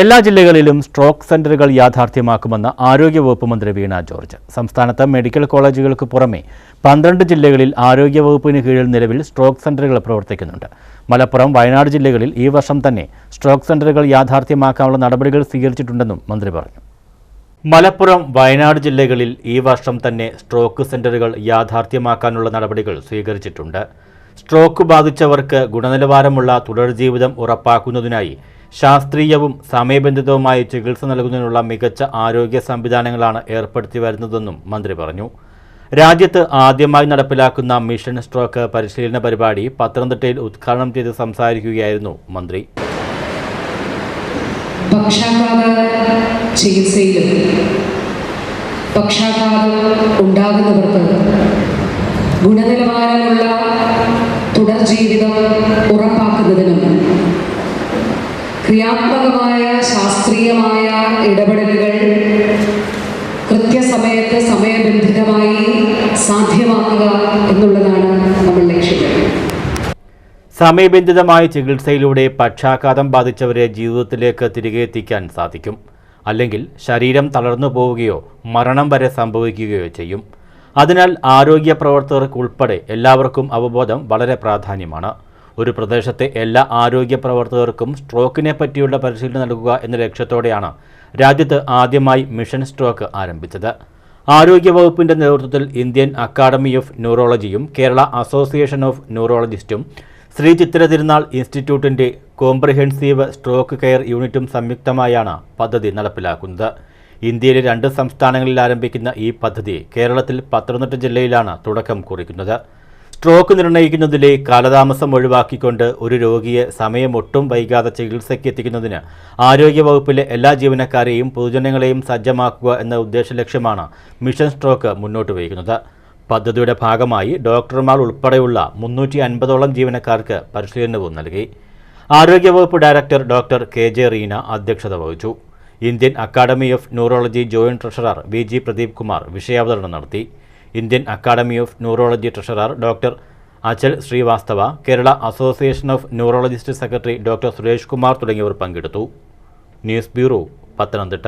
എല്ലാ ജില്ലകളിലും സ്ട്രോക്ക് സെന്ററുകൾ യാഥാർത്ഥ്യമാക്കുമെന്ന് ആരോഗ്യവകുപ്പ് മന്ത്രി വീണ ജോർജ്. സംസ്ഥാനത്ത് മെഡിക്കൽ കോളേജുകൾക്ക് പുറമെ പന്ത്രണ്ട് ജില്ലകളിൽ ആരോഗ്യവകുപ്പിന് കീഴിൽ നിലവിൽ സ്ട്രോക്ക് സെന്ററുകൾ പ്രവർത്തിക്കുന്നുണ്ട്. മലപ്പുറം വയനാട് ജില്ലകളിൽ ഈ വർഷം തന്നെ സ്ട്രോക്ക് സെന്ററുകൾ യാഥാർത്ഥ്യമാക്കാനുള്ള നടപടികൾ സ്വീകരിച്ചിട്ടുണ്ടെന്നും മന്ത്രി പറഞ്ഞു. മലപ്പുറം വയനാട് ജില്ലകളിൽ ഈ വർഷം തന്നെ സ്ട്രോക്ക് സെന്ററുകൾ യാഥാർത്ഥ്യമാക്കാനുള്ള നടപടികൾ സ്വീകരിച്ചിട്ടുണ്ട്. സ്ട്രോക്ക് ബാധിച്ചവർക്ക് ഗുണനിലവാരമുള്ള തുടർജീവിതം ഉറപ്പാക്കുന്നതിനായി ശാസ്ത്രീയവും സമയബന്ധിതവുമായ ചികിത്സ നൽകുന്നതിനുള്ള മികച്ച ആരോഗ്യ സംവിധാനങ്ങളാണ് ഏർപ്പെടുത്തി വരുന്നതെന്നും മന്ത്രി പറഞ്ഞു. രാജ്യത്ത് ആദ്യമായി നടപ്പിലാക്കുന്ന മിഷൻ സ്ട്രോക്ക് പരിശീലന പരിപാടി പത്തനംതിട്ടയിൽ ഉദ്ഘാടനം ചെയ്ത് സംസാരിക്കുകയായിരുന്നു മന്ത്രി. ചികിത്സയിലും ഉണ്ടാകുന്നവർക്ക് ഗുണനിലവാരമുള്ള തുടർ ജീവിതം ക്രിയാത്മകമായ ശാസ്ത്രീയമായ ഇടപെടലുകൾ കൃത്യസമയത്ത് സമയബന്ധിതമായി സാധ്യമാക്കുക എന്നുള്ളതാണ് നമ്മൾ ലക്ഷ്യം. സമയബന്ധിതമായ ചികിത്സയിലൂടെ പക്ഷാഘാതം ബാധിച്ചവരെ ജീവിതത്തിലേക്ക് തിരികെ എത്തിക്കാൻ സാധിക്കും. അല്ലെങ്കിൽ ശരീരം തളർന്നു പോവുകയോ മരണം വരെ സംഭവിക്കുകയോ ചെയ്യും. അതിനാൽ ആരോഗ്യ പ്രവർത്തകർക്ക് ഉൾപ്പെടെ എല്ലാവർക്കും അവബോധം വളരെ പ്രാധാന്യമാണ്. ഒരു പ്രദേശത്തെ എല്ലാ ആരോഗ്യ പ്രവർത്തകർക്കും സ്ട്രോക്കിനെ പറ്റിയുള്ള പരിശീലനം നൽകുക എന്ന ലക്ഷ്യത്തോടെയാണ് രാജ്യത്ത് ആദ്യമായി മിഷൻ സ്ട്രോക്ക് ആരംഭിച്ചത്. ആരോഗ്യവകുപ്പിന്റെ നേതൃത്വത്തിൽ ഇന്ത്യൻ അക്കാദമി ഓഫ് ന്യൂറോളജിയും കേരള അസോസിയേഷൻ ഓഫ് ന്യൂറോളജിസ്റ്റും ശ്രീ ചിത്ര തിരുനാൾ ഇൻസ്റ്റിറ്റ്യൂട്ടിന്റെ കോംപ്രിഹെൻസീവ് സ്ട്രോക്ക് കെയർ യൂണിറ്റും സംയുക്തമായാണ് പദ്ധതി നടപ്പിലാക്കുന്നത്. ഇന്ത്യയിലെ രണ്ട് സംസ്ഥാനങ്ങളിൽ ആരംഭിക്കുന്ന ഈ പദ്ധതി കേരളത്തിൽ പത്തനംതിട്ട ജില്ലയിലാണ് തുടക്കം കുറിക്കുന്നത്. സ്ട്രോക്ക് നിർണയിക്കുന്നതിലെ കാലതാമസം ഒഴിവാക്കിക്കൊണ്ട് ഒരു രോഗിയെ സമയമൊട്ടും വൈകാതെ ചികിത്സയ്ക്ക് എത്തിക്കുന്നതിന് ആരോഗ്യവകുപ്പിലെ എല്ലാ ജീവനക്കാരെയും പൊതുജനങ്ങളെയും സജ്ജമാക്കുക എന്ന ഉദ്ദേശ ലക്ഷ്യമാണ് മിഷൻ സ്ട്രോക്ക് മുന്നോട്ട് വയ്ക്കുന്നത്. പദ്ധതിയുടെ ഭാഗമായി ഡോക്ടർമാർ ഉൾപ്പെടെയുള്ള മുന്നൂറ്റി അൻപതോളം ജീവനക്കാർക്ക് പരിശീലനവും നൽകി. ആരോഗ്യവകുപ്പ് director doctor K J Reena അധ്യക്ഷത വഹിച്ചു. Indian academy of neurology joint treasurer V G Pradeep Kumar വിഷയാവതരണം നടത്തി. Indian academy of neurology treasurer doctor Achal Srivastava Kerala association of neurologist secretary doctor Suresh Kumar തുടങ്ങിയവർ പങ്കെടുത്തു. News bureau Pathanamthitta.